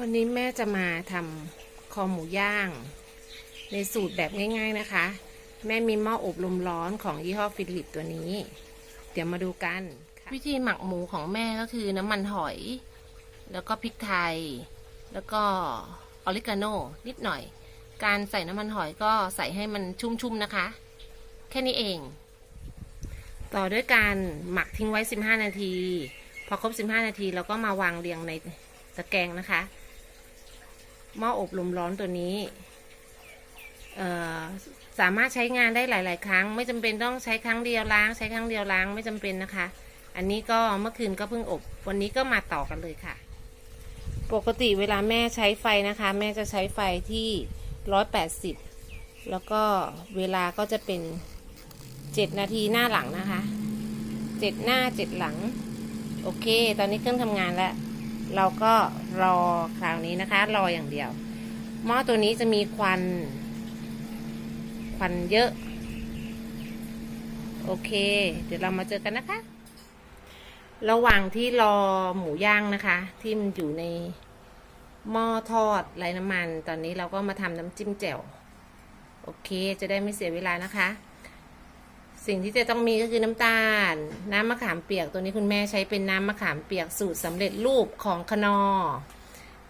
วันนี้แม่จะมาทำคอหมูย่าง ในสูตรแบบง่าย ๆนะคะ แม่มีหม้ออบลมร้อนของยี่ห้อฟิลิปตัวนี้ เดี๋ยวมาดูกันค่ะวิธีหมักหมูของแม่ก็คือน้ำมันหอย แล้วก็พริกไทย แล้วก็ออริกาโนนิดหน่อย การใส่น้ำมันหอยก็ใส่ให้มันชุ่มๆนะคะ แค่นี้เอง ต่อด้วยการหมักทิ้งไว้ 15 นาที พอครบ 15 นาทีเราก็มาวางเรียงในตะแกรงนะคะ หม้ออบลมร้อนตัวนี้สามารถใช้งานได้หลาย ๆ ครั้ง ไม่จำเป็นต้องใช้ครั้งเดียวล้าง ใช้ครั้งเดียวล้างไม่จำเป็นนะคะ อันนี้ก็เมื่อคืนก็เพิ่งอบ วันนี้ก็มาต่อกันเลยค่ะ ปกติเวลาแม่ใช้ไฟนะคะ แม่จะใช้ไฟที่180แปดสิบแล้วก็เวลาก็จะเป็น7นาทีหน้าหลังนะคะ7หน้า7หลัง โอเค ตอนนี้เครื่องทำงานแล้ว เราก็รอคราวนี้นะคะ รออย่างเดียว หม้อตัวนี้จะมีควัน ควันเยอะ โอเค เดี๋ยวเรามาเจอกันนะคะ ระหว่างที่รอหมูย่างนะคะ ที่มันอยู่ในหม้อทอดไร้น้ำมัน ตอนนี้เราก็มาทำน้ำจิ้มแจ่ว โอเค จะได้ไม่เสียเวลานะคะ สิ่งที่จะต้องมีก็คือน้ำตาล น้ำมะขามเปียกตัวนี้คุณแม่ใช้เป็นน้ำมะขามเปียกสูตรสำเร็จรูปของคนอ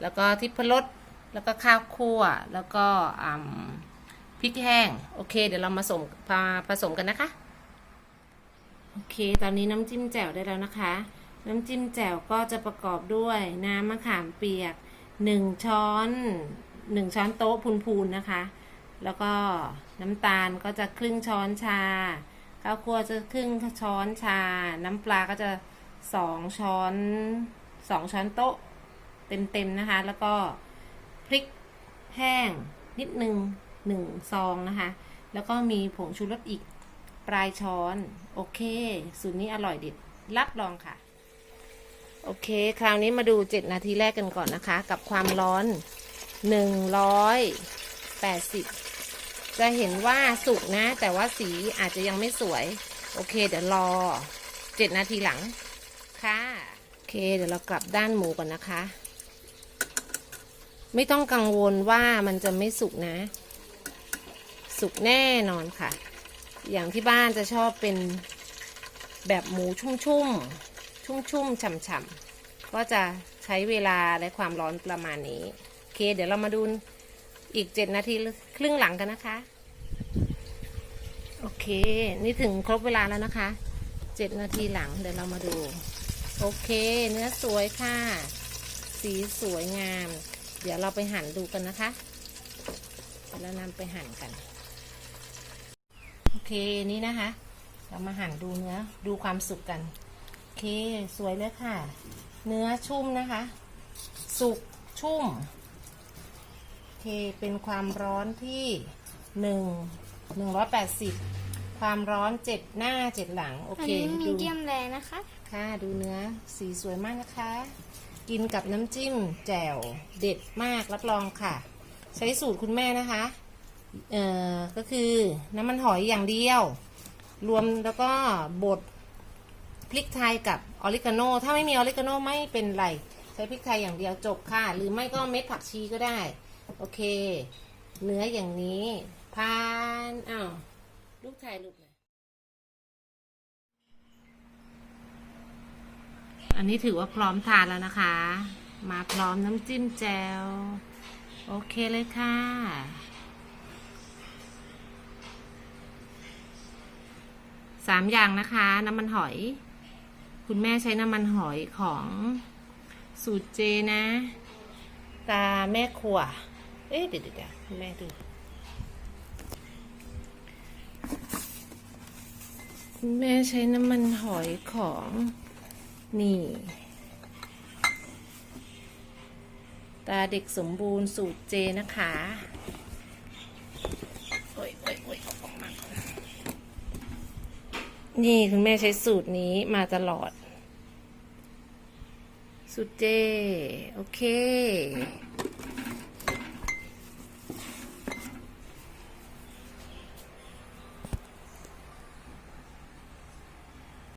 แล้วก็ทิพรสแล้วก็ข้าวคั่ว แล้วก็พริกแห้ง โอเค เดี๋ยวเรามาสมมาผสมกันนะคะ โอเค ตอนนี้น้ำจิ้มแจ่วได้แล้วนะคะ น้ำจิ้มแจ่วก็จะประกอบด้วยน้ำมะขามเปียกหนึ่งช้อนหนึ่งช้อนโต๊ะพูนๆนะคะ แล้วก็น้ำตาลก็จะครึ่งช้อนชา ข้าวคั่วจะครึ่งช้อนชา น้ำปลาก็จะสองช้อนสองช้อนโต๊ะเต็มๆนะคะ แล้วก็พริกแห้งนิดนึงหนึ่งซองนะคะ แล้วก็มีผงชูรสอีกปลายช้อน โอเค สูตรนี้อร่อยเด็ดรับรองค่ะ โอเค คราวนี้มาดู 7 นาทีแรกกันก่อนนะคะ กับความร้อน 180 จะเห็นว่าสุกนะ แต่ว่าสีอาจจะยังไม่สวย โอเค เดี๋ยวรอ7นาทีหลังค่ะโอเค เดี๋ยวเรากลับด้านหมูก่อนนะคะ ไม่ต้องกังวลว่ามันจะไม่สุกนะ สุกแน่นอนค่ะ อย่างที่บ้านจะชอบเป็นแบบหมูชุ่มๆ ชุ่มๆฉ่ำๆก็จะใช้เวลาและความร้อนประมาณนี้ โอเค เดี๋ยวเรามาดู อีก7นาทีครึ่งหลังกันนะคะ โอเค นี่ถึงครบเวลาแล้วนะคะ7นาทีหลังเดี๋ยวเรามาดู โอเค เนื้อสวยค่ะ สีสวยงาม เดี๋ยวเราไปหั่นดูกันนะคะแล้วนำไปหั่นกัน โอเคนี่นะคะ เรามาหั่นดูเนื้อดูความสุกกัน โอเค สวยเลยค่ะ เนื้อชุ่มนะคะ สุกชุ่ม เคเป็นความร้อนที่หนึ่งหนึ่งร้อยแปดสิบความร้อนเจ็ดหน้าเจ็ดหลัง โออันเคนี้มีดูเดียมแรนะคะ ค่ะดูเนื้อสีสวยมากนะคะ กินกับน้ำจิ้มแจ่วเด็ดมากรับรองค่ะ ใช้สูตรคุณแม่นะคะ เอ่อ ก็คือน้ำมันหอยอย่างเดียว รวมแล้วก็บดพริกไทยกับออริกาโน ถ้าไม่มีออริกาโนไม่เป็นไร ใช้พริกไทยอย่างเดียวจบค่ะ หรือไม่ก็เม็ดผักชีก็ได้ โอเค เนื้ออย่างนี้พานอ้าวลูกไทยลูกเลยอันนี้ถือว่าพร้อมทานแล้วนะคะ มาพร้อมน้ำจิ้มแจ่วโอเคเลยค่ะสามอย่างนะคะ น้ำมันหอย คุณแม่ใช้น้ำมันหอยของสูตรเจนะ ตาแม่ขว อ๊ะเดี๋ยวเดี๋ยวเดี๋ยวคุณแม่ดูแม่ใช้น้ำมันหอยของนี่ ตาเด็กสมบูรณ์สูตรเจนะคะโอ้ยโอ้ยโอ้ยออกมาก่อนนี่คุณแม่ใช้สูตรนี้มาตลอด สูตรเจ โอเค